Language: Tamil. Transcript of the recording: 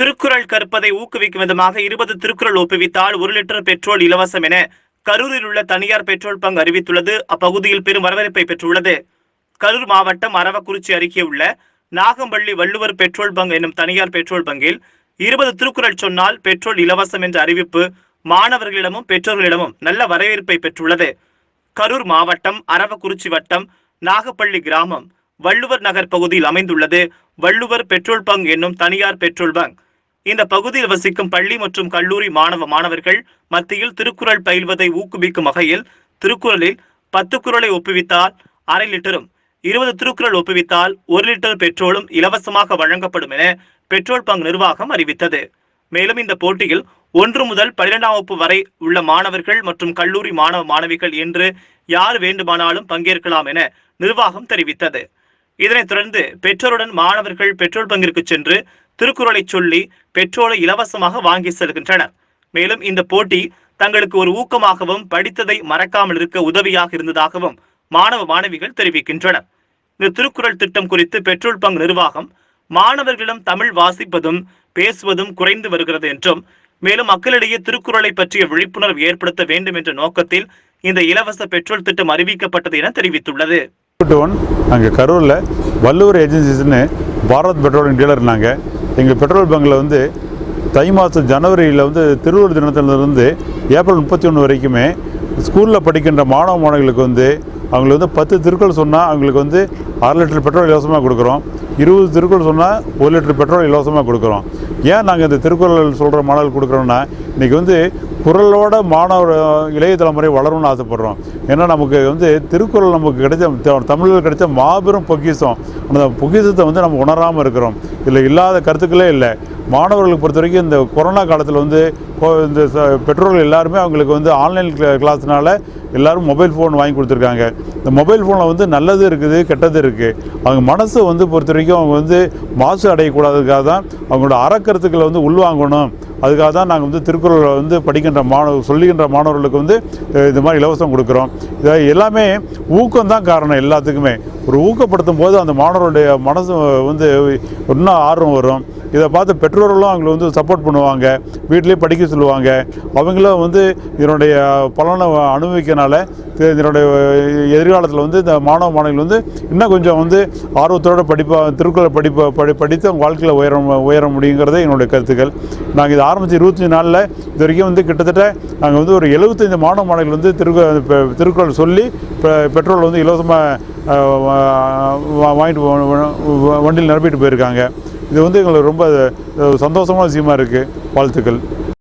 திருக்குறள் கற்பதை ஊக்குவிக்கும் விதமாக இருபது திருக்குறள் ஒப்புவித்தால் ஒரு லிட்டர் பெட்ரோல் இலவசம் என கரூரில் உள்ள தனியார் பெட்ரோல் பங்க் அறிவித்துள்ளது. அப்பகுதியில் பெரும் வரவேற்பை பெற்றுள்ளது. கரூர் மாவட்டம் அரவக்குறிச்சி அருகே உள்ள நாகம்பள்ளி வள்ளுவர் பெட்ரோல் பங்க் என்னும் தனியார் பெட்ரோல் பங்கில் இருபது திருக்குறள் சொன்னால் பெட்ரோல் இலவசம் என்ற அறிவிப்பு மாணவர்களிடமும் பெற்றோர்களிடமும் நல்ல வரவேற்பை பெற்றுள்ளது. கரூர் மாவட்டம் அரவக்குறிச்சி வட்டம் நாகப்பள்ளி கிராமம் வள்ளுவர் நகர் பகுதியில் அமைந்துள்ளது. வள்ளுவர் பெட்ரோல் பங்க் என்னும் தனியார் பெட்ரோல் பங்க் இந்த பகுதியில் வசிக்கும் பள்ளி மற்றும் கல்லூரி மாணவ மாணவர்கள் மத்தியில் திருக்குறள் பயில்வதை ஊக்குவிக்கும் வகையில் திருக்குறளில் பத்து குரலை ஒப்புவித்தால் அரை லிட்டரும் இருபது திருக்குறள் ஒப்புவித்தால் ஒரு லிட்டர் பெட்ரோலும் இலவசமாக வழங்கப்படும் என பெட்ரோல் பங்க் நிர்வாகம் அறிவித்தது. மேலும் இந்த போட்டியில் ஒன்று முதல் பன்னிரெண்டாம் வகுப்பு வரை உள்ள மாணவர்கள் மற்றும் கல்லூரி மாணவ மாணவிகள் என்று யார் வேண்டுமானாலும் பங்கேற்கலாம் என நிர்வாகம் தெரிவித்தது. இதனைத் தொடர்ந்து பெற்றோருடன் மாணவர்கள் பெட்ரோல் பங்கிற்கு சென்று திருக்குறளை சொல்லி பெட்ரோலை இலவசமாக வாங்கி செல்கின்றனர். மேலும் இந்த போட்டி தங்களுக்கு ஒரு ஊக்கமாகவும் படித்ததை மறக்காமல் இருக்க உதவியாக இருந்ததாகவும் மாணவ மாணவிகள் தெரிவிக்கின்றனர். இந்த திருக்குறள் திட்டம் குறித்து பெட்ரோல் பங்க் நிர்வாகம் மாணவர்களிடம் தமிழ் வாசிப்பதும் பேசுவதும் குறைந்து வருகிறது என்றும் மேலும் மக்களிடையே திருக்குறளை பற்றிய விழிப்புணர்வு ஏற்படுத்த வேண்டும் என்ற நோக்கத்தில் இந்த இலவச பெட்ரோல் திட்டம் அறிவிக்கப்பட்டது என தெரிவித்துள்ளது. அங்கே கரூரில் வள்ளுவர் ஏஜென்சிஸ்னு பாரத் பெட்ரோலியம் டீலர் நாங்கள் எங்கள் பெட்ரோல் பங்கில் வந்து தை மாதம் ஜனவரியில் வந்து திருவள்ளுவர் தினத்திலிருந்து ஏப்ரல் முப்பத்தி ஒன்று வரைக்குமே ஸ்கூலில் படிக்கின்ற மாணவ மாணவிகளுக்கு வந்து அவங்களுக்கு வந்து பத்து திருக்குறள் சொன்னால் அவங்களுக்கு வந்து அரை லிட்டர் பெட்ரோல் இலவசமாக கொடுக்குறோம். இருபது திருக்குறள் சொன்னால் ஒரு லிட்டர் பெட்ரோல் இலவசமாக கொடுக்குறோம். ஏன் நாங்கள் இந்த திருக்குறள் சொல்கிற மாணவர்கள் கொடுக்குறோன்னா இன்றைக்கி வந்து குரலோட மாணவர் இளைய தலைமுறை வளரும்னு ஆசைப்படுறோம். ஏன்னா நமக்கு வந்து திருக்குறள் நமக்கு கிடைச்ச த- தமிழில் கிடைச்ச மாபெரும் பொக்கிஷம். அந்த பொக்கிஷத்தை வந்து நம்ம உணராமல் இருக்கிறோம். இதில் இல்லாத கருத்துக்களே இல்லை. மாணவர்களுக்கு பொறுத்த வரைக்கும் இந்த கொரோனா காலத்தில் வந்து இந்த பெற்றோர்கள் எல்லாருமே அவங்களுக்கு வந்து ஆன்லைன் கிளாஸ்னால எல்லோரும் மொபைல் ஃபோன் வாங்கி கொடுத்துருக்காங்க. இந்த மொபைல் ஃபோனில் வந்து நல்லது இருக்குது கெட்டது இருக்குது அவங்க மனசு வந்து பொறுத்த வரைக்கும் அவங்க வந்து மாசு அடையக்கூடாததுக்காக தான் அவங்களோட அறக்கருத்துக்களை வந்து உள்வாங்கணும். அதுக்காக தான் நாங்கள் வந்து திருக்குறளை வந்து படிக்கின்ற மாணவ சொல்லுகின்ற மாணவர்களுக்கு வந்து இது மாதிரி இலவசம் கொடுக்குறோம். இது எல்லாமே ஊக்கம் தான் காரணம் எல்லாத்துக்குமே. ஒரு ஊக்கப்படுத்தும் போது அந்த மாணவருடைய மனசு வந்து இன்னும் ஆர்வம் வரும். இதை பார்த்து பெற்றோர்களும் அவங்களை வந்து சப்போர்ட் பண்ணுவாங்க. வீட்டிலேயே படிக்க சொல்லுவாங்க. அவங்களும் வந்து இதனுடைய பலனை அனுபவிக்கனால இதனுடைய எதிர்காலத்தில் வந்து இந்த மாணவ மாணவிகள் வந்து இன்னும் கொஞ்சம் வந்து ஆர்வத்தோட படிப்பா திருக்குறளை படிப்ப படி படித்து அவங்க வாழ்க்கையில் உயர உயர முடியுங்கிறதே என்னுடைய கருத்துக்கள். நாங்கள் இது ஆரம்பித்து இருபத்தஞ்சி நாளில் இது வரைக்கும் வந்து கிட்டத்தட்ட நாங்கள் வந்து ஒரு எழுபத்தைந்து மாணவ மாணவிகள் வந்து திருக்குறள் திருக்குறள் சொல்லி பெட்ரோல் வந்து இலவசமாக வாங்கிட்டு வ- வண்டியில் நிரப்பிட்டு போயிருக்காங்க. இது வந்து எங்களுக்கு ரொம்ப சந்தோஷமான விஷயமா இருக்குது வாழ்த்துக்கள்.